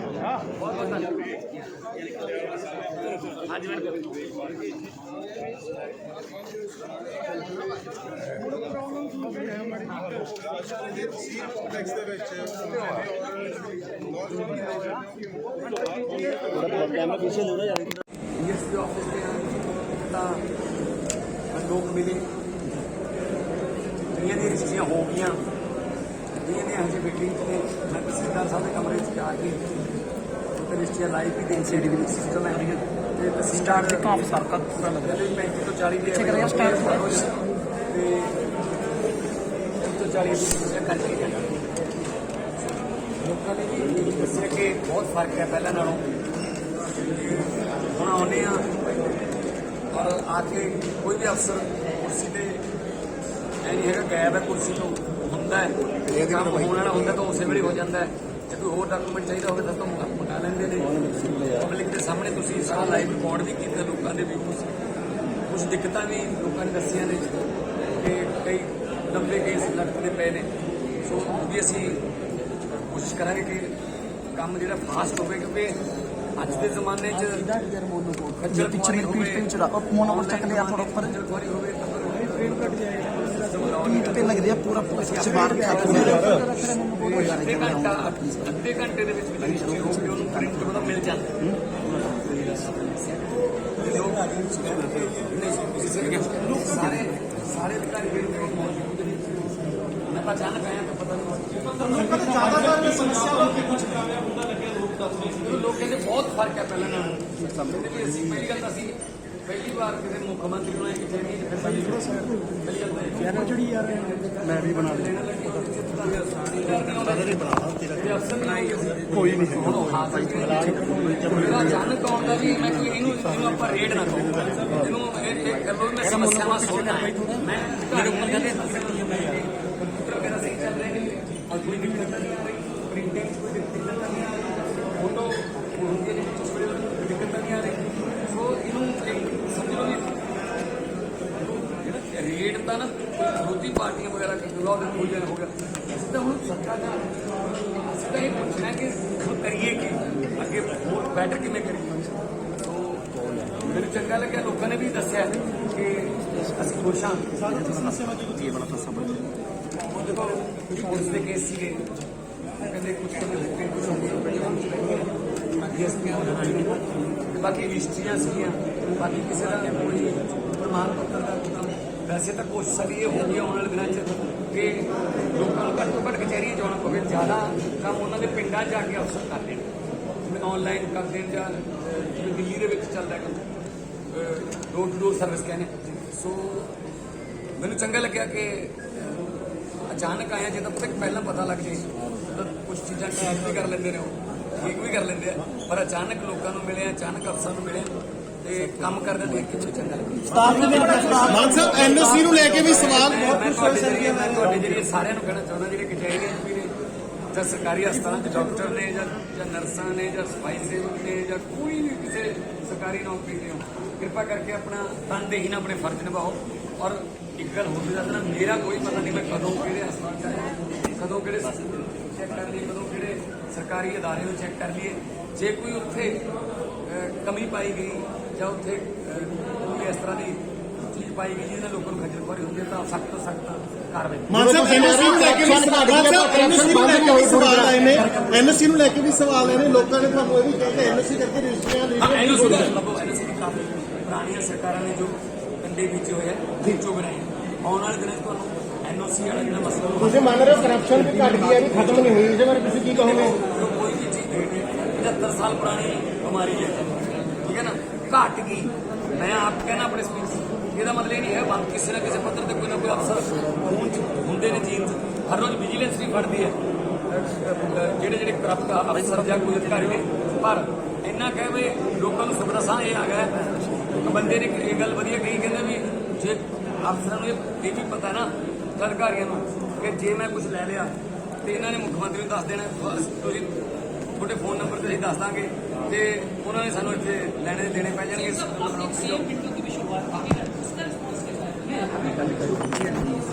ਬਹੁਤ ਬਹੁਤ ਧੰਨਵਾਦ ਹਾਂਜੀ ਮੈਡਮ ਕੰਪਲੈਕਸ ਇਸ ਦੇ ਆਫਿਸ ਦੇ ਤਾਂ ਲੋਕ ਮਿਲੇ ਜਿਹੜੀਆਂ ਦੀਆਂ ਰਜਿਸਟਰੀਆਂ ਹੋ ਗਈਆਂ ਜਿਹੜੀਆਂ ਦੀਆਂ ਹਜੇ ਮੀਟਿੰਗ ਤੇ ਮੈਂ ਸਾਹਿਬ ਦੇ ਕਮਰੇ 'ਚ ਜਾ ਕੇ ਉਹ ਰਜਿਸਟਰੀਆਂ ਲਾਈਵ ਵੀ ਦੇਣ ਸੀ ਵਿੱਚ ਸਿਸਟਮ ਹੈ ਤੇ ਤਹਿਸੀਲਦਾਰ ਦੇ ਕੰਮ ਸਰਕਤ ਪੂਰਾ ਲੱਗਿਆ। ਤੇ 35 ਤੋਂ 40 ਦੇ ਕਰਿਆ ਸਟਾਰਟ ਤੇ 30 ਤੋਂ 40 ਦੀ ਰਜਿਸਟਰੀਆਂ ਕਰਕੇ ਜਾਣਾ ਲੋਕਾਂ ਨੇ ਵੀ ਦੱਸਿਆ ਕਿ ਬਹੁਤ ਫ਼ਰਕ ਹੈ ਪਹਿਲਾਂ ਨਾਲੋਂ। ਹੁਣ ਆਉਂਦੇ ਆ ਔਰ ਆ ਕੇ ਕੋਈ ਵੀ ਅਫਸਰ ਕੁਰਸੀ ਤੇ ਐ ਨਹੀਂ ਹੈਗਾ ਗਾਇਬ ਹੈ ਕੁਰਸੀ ਤੋਂ। ਹੁੰਦਾ ਹੈ। ਕੰਮ ਹੋਣ ਵਾਲਾ ਹੁੰਦਾ ਤਾਂ ਉਸੇ ਵੇਲੇ ਹੋ ਜਾਂਦਾ ਹੈ। ਜੇ ਕੋਈ ਹੋਰ ਡਾਕੂਮੈਂਟ ਚਾਹੀਦਾ ਹੋਵੇ ਤਾਂ ਤੁਹਾਨੂੰ ਮੰਗਾ ਲੈਂਦੇ ਨੇ। ਪਬਲਿਕ ਦੇ ਸਾਹਮਣੇ ਤੁਸੀਂ ਸਾਰਾ ਲਾਈਵ ਰਿਕਾਰਡ ਵੀ ਕੀਤਾ ਲੋਕਾਂ ਦੇ ਵਿਊਜ਼ ਕੁਝ ਦਿੱਕਤਾਂ ਵੀ ਲੋਕਾਂ ਨੇ ਦੱਸੀਆਂ ਨੇ ਕਿ ਕਈ ਲੰਬੇ ਕੇਸ ਲਟਕਦੇ ਪਏ ਨੇ। ਸੋ ਉਹ ਵੀ ਅਸੀਂ ਕੋਸ਼ਿਸ਼ ਕਰਾਂਗੇ ਕਿ ਕੰਮ ਜਿਹੜਾ ਫਾਸਟ ਹੋਵੇ ਕਿਉਂਕਿ ਅੱਜ ਦੇ ਜ਼ਮਾਨੇ 'ਚ ਖੱਜਲ ਪਿੱਛੇ ਮੇਰੀ ਪੀਠ ਤੇ ਚੜਾ ਉਹ ਮੋਨਾ ਕੋਲ ਚੱਕ ਲਿਆ ਥੋੜਾ ਉੱਪਰ। ਖੱਜਲ ਖੁਆਰੀ ਹੋਵੇ ਤਾਂ ਫਿਰ ਟ੍ਰੇਨ ਕੱਟ ਜਾਏਗਾ। ਪੀਠ ਤੇ ਲੱਗ ਰਿਹਾ ਪੂਰਾ ਪੂਰਾ ਸਵਾਰ ਕੇ ਹੱਥ ਮੇਰਾ ਅੱਧੇ ਘੰਟਾ ਅੱਧੇ ਘੰਟੇ ਦੇ ਵਿੱਚ ਵਿੱਚ ਰਜਿਸਟਰੀ ਹੋ ਕੇ ਉਹਨੂੰ ਪ੍ਰਿੰਟ ਉਹਦਾ ਮਿਲ ਜਾਂਦਾ ਤੇ ਲੋਕ ਲੋਕ ਸਾਰੇ ਸਾਰੇ ਅਧਿਕਾਰੀ ਜਿਹੜੇ ਨੇ ਉਹ ਮੌਜੂਦ ਨੇ ਮੈਂ ਤਾਂ ਅਚਾਨਕ ਆਇਆ ਤਾਂ ਪਤਾ ਨਹੀਂ ਜ਼ਿਆਦਾਤਰ ਸਮੱਸਿਆ ਹੋਵੇ ਕੁਝ ਲੋਕ ਕਹਿੰਦੇ ਬਹੁਤ ਫ਼ਰਕ ਹੈ ਪਹਿਲਾਂ ਨਾਲੋਂ ਸਮਝਦੇ ਵੀ ਅਸੀਂ ਪਹਿਲੀ ਗੱਲ ਤਾਂ ਅਸੀਂ ਪਹਿਲੀ ਵਾਰ ਕਿਸੇ ਮੁੱਖ ਮੰਤਰੀ ਨੂੰ ਇਹ ਕਿ ਜਿਹੜੀ ਫਿਰ ਪਹਿਲੀ ਪਹਿਲੀ ਗੱਲ ਤਾਂ ਜਿਹੜੀ ਯਾਰ ਮੈਂ ਵੀ ਬਣਾ ਲਿਆ ਕੋਈ ਨਹੀਂ ਹੁਣ ਉਹ ਹਾਜ਼ਰ ਮੇਰਾ ਅਚਾਨਕ ਆਉਂਦਾ ਵੀ ਮੈਂ ਕੋਈ ਇਹਨੂੰ ਇਹਨੂੰ ਆਪਾਂ ਰੇਡ ਨਾ ਕਹੂੰ ਇਹਨੂੰ ਇਹ ਇਹ ਕਰ ਲਓ ਮੈਂ ਸਮੱਸਿਆਵਾਂ ਸੁਣਨਾ ਹੈ। ਮੈਂ ਮੇਰੇ ਉੱਪਰ ਕਹਿੰਦੇ ਕੰਪਿਊਟਰ ਵਗੈਰਾ ਸਹੀ ਚੱਲ ਰਿਹਾ ਕਿ ਔਰ ਕੋਈ ਦਿੱਕਤ ਨਹੀਂ ਆ ਰਹੀ ਪ੍ਰਿੰਟਿੰਗ ਕੋਈ ਦਿੱਕਤ ਨਹੀਂ ਆ ਰਹੀ ਫੋਟੋ ਹੁੰਦੀ ਹੈ ਵਿੱਚ ਕੋਈ ਦਿੱਕਤ ਨਹੀਂ ਆ ਰਹੀ ਸੋ ਇਹਨੂੰ ਇੱਕ ਸਮਝ ਲਓ ਵੀ ਜਿਹੜਾ ਰੇਟ ਤਾਂ ਨਾ ਵਿਰੋਧੀ ਪਾਰਟੀਆਂ ਵਗੈਰਾ ਕਿ ਜੁਲਾ ਉਹਦੇ ਕੋਈ ਜਨ ਹੋ ਗਿਆ ਅਸੀਂ ਤਾਂ ਹੁਣ ਸਰਕਾਰ ਦਾ ਅਸੀਂ ਤਾਂ ਇਹ ਪੁੱਛਣਾ ਕਿ ਹੁਣ ਕਰੀਏ ਕੀ ਅੱਗੇ ਹੋਰ ਬੈਟਰ ਕਿਵੇਂ ਕਰੀਏ ਸੋ ਮੈਨੂੰ ਚੰਗਾ ਲੱਗਿਆ ਲੋਕਾਂ ਨੇ ਵੀ ਦੱਸਿਆ ਕਿ ਅਸੀਂ ਖੁਸ਼ ਹਾਂ ਇਹ ਬੜਾ ਤਸਾ ਬਣ ਉਹ ਦੇਖੋ ਪੁਲਿਸ ਦੇ ਕੇਸ ਸੀਗੇ ਕਹਿੰਦੇ ਕੁਝ ਕਹਿੰਦੇ ਹੋ ਗਏ ਕੁਝ ਹੋ ਗਏ ਬਾਕੀ ਅਸੀਂ ਤੇ ਬਾਕੀ ਰਜਿਸਟਰੀਆਂ ਸੀਗੀਆਂ ਬਾਕੀ ਕਿਸੇ ਦਾ ਕੋਈ ਪ੍ਰਮਾਣ ਪੱਤਰ ਦਾ ਕੋਈ ਕੰਮ ਵੈਸੇ ਤਾਂ ਕੋਸ਼ਿਸ਼ ਸਾਡੀ ਇਹ ਹੋਊਗੀ ਆਉਣ ਵਾਲੇ ਦਿਨਾਂ 'ਚ ਕਿ ਲੋਕਾਂ ਨੂੰ ਘੱਟ ਤੋਂ ਘੱਟ ਕਚਹਿਰੀਆਂ ਜਾਣਾ ਪਵੇ, ਜ਼ਿਆਦਾ ਕੰਮ ਉਹਨਾਂ ਦੇ ਪਿੰਡਾਂ 'ਚ ਜਾ ਕੇ ਅਫਸਰ ਕਰਦੇ ਨੇ। ਜਿਵੇਂ ਆਨਲਾਈਨ ਕਰਦੇ ਨੇ ਜਾਂ ਜਿਵੇਂ ਦਿੱਲੀ ਦੇ ਵਿੱਚ ਚੱਲਦਾ ਕੰਮ ਡੋਰ ਟੂ ਡੋਰ ਸਰਵਿਸ ਕਹਿੰਦੇ ਸੋ ਮੈਨੂੰ ਚੰਗਾ ਲੱਗਿਆ ਕਿ ਅਚਾਨਕ ਆਇਆ ਜੇ ਤਾਂ ਪਹਿਲਾਂ ਪਤਾ ਲੱਗ ਜੇ ਤਾਂ ਕੁਝ ਚੀਜ਼ਾਂ ਠੀਕ ਵੀ ਕਰ ਲੈਂਦੇ ਨੇ ਉਹ ਠੀਕ ਵੀ ਕਰ ਲੈਂਦੇ ਆ। ਪਰ ਅਚਾਨਕ ਲੋਕਾਂ ਨੂੰ ਮਿਲੇ ਅਚਾਨਕ ਅਫਸਰ ਨੂੰ ਮਿਲੇ ਤੇ ਕੰਮ ਕਰਦੇ ਦੇਖ ਕੇ ਮੈਨੂੰ ਚੰਗਾ ਲੱਗਿਆ ਮਾਨ ਸਾਹਿਬ ਐਨਓਸੀ ਨੂੰ ਲੈ ਕੇ ਵੀ ਸਵਾਲ ਮੈਂ ਮੈਂ ਤੁਹਾਡੇ ਜਰੀਏ ਮੈਂ ਤੁਹਾਡੇ ਜਰੀਏ ਸਾਰਿਆਂ ਨੂੰ ਕਹਿਣਾ ਚਾਹੁੰਦਾ ਜਿਹੜੇ ਕਚਹਿਰੀਆਂ 'ਚ ਵੀ ਨੇ ਜਾਂ ਸਰਕਾਰੀ ਹਸਪਤਾਲਾਂ 'ਚ ਡਾਕਟਰ ਨੇ ਜਾਂ ਜਾਂ ਨਰਸਾਂ ਨੇ ਜਾਂ ਸਫ਼ਾਈ ਸੇਵਕ ਨੇ ਜਾਂ ਕੋਈ ਵੀ ਕਿਸੇ ਸਰਕਾਰੀ ਨੌਕਰੀ ਤੇ ਹੋ ਕਿਰਪਾ ਕਰਕੇ ਆਪਣਾ ਤਨਦੇਹੀ ਨਾਲ ਆਪਣੇ ਫਰਜ਼ ਨਿਭਾਓ। ਔਰ ਇੱਕ ਗੱਲ ਹੋਰ ਵੀ ਦੱਸਣਾ ਮੇਰਾ ਕੋਈ ਪਤਾ ਨਹੀਂ ਮੈਂ ਕਦੋਂ ਕਿਹੜੇ ਹਸਪਤਾਲ 'ਚ ਆਇਆ ਕਦੋਂ ਕਿਹੜੇ ਚੈੱਕ ਕਰ ਲਈਏ ਕਦੋਂ ਕਿਹੜੇ ਸਰਕਾਰੀ ਅਦਾਰੇ ਨੂੰ ਚੈੱਕ ਕਰ ਲਈਏ। ਜੇ ਕੋਈ ਉੱਥੇ ਅਹ, ਕਮੀ ਪਾਈ ਗਈ ਜਾਂ ਉੱਥੇ ਕੋਈ ਇਸ ਤਰ੍ਹਾਂ ਦੀ ਚੀਜ਼ ਪਾਈ ਗਈ ਜਿਹਦੇ ਨਾਲ ਲੋਕਾਂ ਨੂੰ ਖੱਜਲ ਖੁਆਰੀ ਹੁੰਦੀ ਹੈ ਤਾਂ ਸਖਤ ਸਖਤ ਕਾਰਵਾਈ ਮਾਨ ਸਾਹਿਬ ਐਨਓਸੀ ਨੂੰ ਲੈ ਕੇ ਵੀ ਮਾਨ ਸਾਹਿਬ ਐਨਓਸੀ ਨੂੰ ਲੈ ਕੇ ਵੀ ਸਵਾਲ ਆਏ ਨੇ ਐਨਓਸੀ ਨੂੰ ਲੈ ਕੇ ਵੀ ਸਵਾਲ ਆਏ ਨੇ ਲੋਕਾਂ ਨੇ ਤੁਹਾਨੂੰ ਇਹ ਵੀ ਕਿਹਾ ਕਿ ਐਨਓਸੀ ਕਰਕੇ ਰਜਿਸਟਰੀਆਂ ਦੀ ਕਾਫੀ ਪੁਰਾਣੀਆਂ ਸਰਕਾਰਾਂ ਨੇ ਜੋ ਕੰਡੇ ਬਣਾਏ ਆ। ਆਉਣ ਵਾਲੇ ਦਿਨਾਂ ਤੁਹਾਨੂੰ ਐਨਓਸੀ ਵਾਲਾ ਜਿਹੜਾ ਮਸਲਾ ਉਹ ਤੁਸੀਂ ਮੰਨ ਰਹੇ ਹੋ ਕਰਪਸ਼ਨ ਵੀ ਘਟ ਗਈ ਹੈ ਵੀ ਖਤਮ ਨਹੀਂ ਹੋਈ ਇਸ ਬਾਰੇ ਤੁਸੀਂ ਕੀ ਕਹੋਗੇ? ਜੋ ਕੋਈ ਵੀ ਚੀਜ਼ 75 ਸਾਲ ਪੁਰਾਣੀ ਬਿਮਾਰੀ ਹੈ। ਘਟ ਗਈ। ਮੈਂ ਆਪ ਕਹਿਣਾ ਆਪਣੇ ਸਪੀਚ ਇਹਦਾ ਮਤਲਬ ਇਹ ਨਹੀਂ ਹੈ ਬੰਦ ਕਿਸੇ ਨਾ ਕਿਸੇ ਪੱਧਰ ਤੇ ਕੋਈ ਨਾ ਕੋਈ ਅਫਸਰ ਖੂਨ ਹੁੰਦੇ ਨੇ ਜੀਨ ਹਰ ਰੋਜ਼ ਵਿਜੀਲੈਂਸ ਵੀ ਫੜਦੀ ਹੈ। ਜਿਹੜੇ ਜਿਹੜੇ ਕਰਪਟ ਅਫਸਰ ਜਾਂ ਕੋਈ ਅਧਿਕਾਰੀ ਨੇ। ਪਰ ਇੰਨਾ ਕਹਿ ਵੀ ਲੋਕਾਂ ਨੂੰ ਸੁਖ ਦਾ ਸਾਹ ਇਹ ਆ ਗਿਆ ਇੱਕ ਬੰਦੇ ਨੇ ਇਹ ਗੱਲ ਵਧੀਆ ਕਹੀ, ਕਹਿੰਦੇ ਵੀ ਜੇ ਅਫਸਰਾਂ ਨੂੰ ਇਹ ਵੀ ਪਤਾ ਨਾ ਤਾਂ ਅਧਿਕਾਰੀਆਂ ਨੂੰ, ਕਿ ਜੇ ਮੈਂ ਕੁਝ ਲੈ ਲਿਆ ਤੇ ਇਹਨਾਂ ਨੇ ਮੁੱਖ ਮੰਤਰੀ ਨੂੰ ਦੱਸ ਦੇਣਾ ਤੁਸੀਂ ਤੁਹਾਡੇ ਫੋਨ ਨੰਬਰ ਤੇ ਅਸੀਂ ਦੱਸ ਦਾਂਗੇ ਤੇ ਉਹਨਾਂ ਨੇ ਸਾਨੂੰ ਇੱਥੇ ਲੈਣੇ ਦੇਣੇ ਪੈ ਜਾਣਗੇ।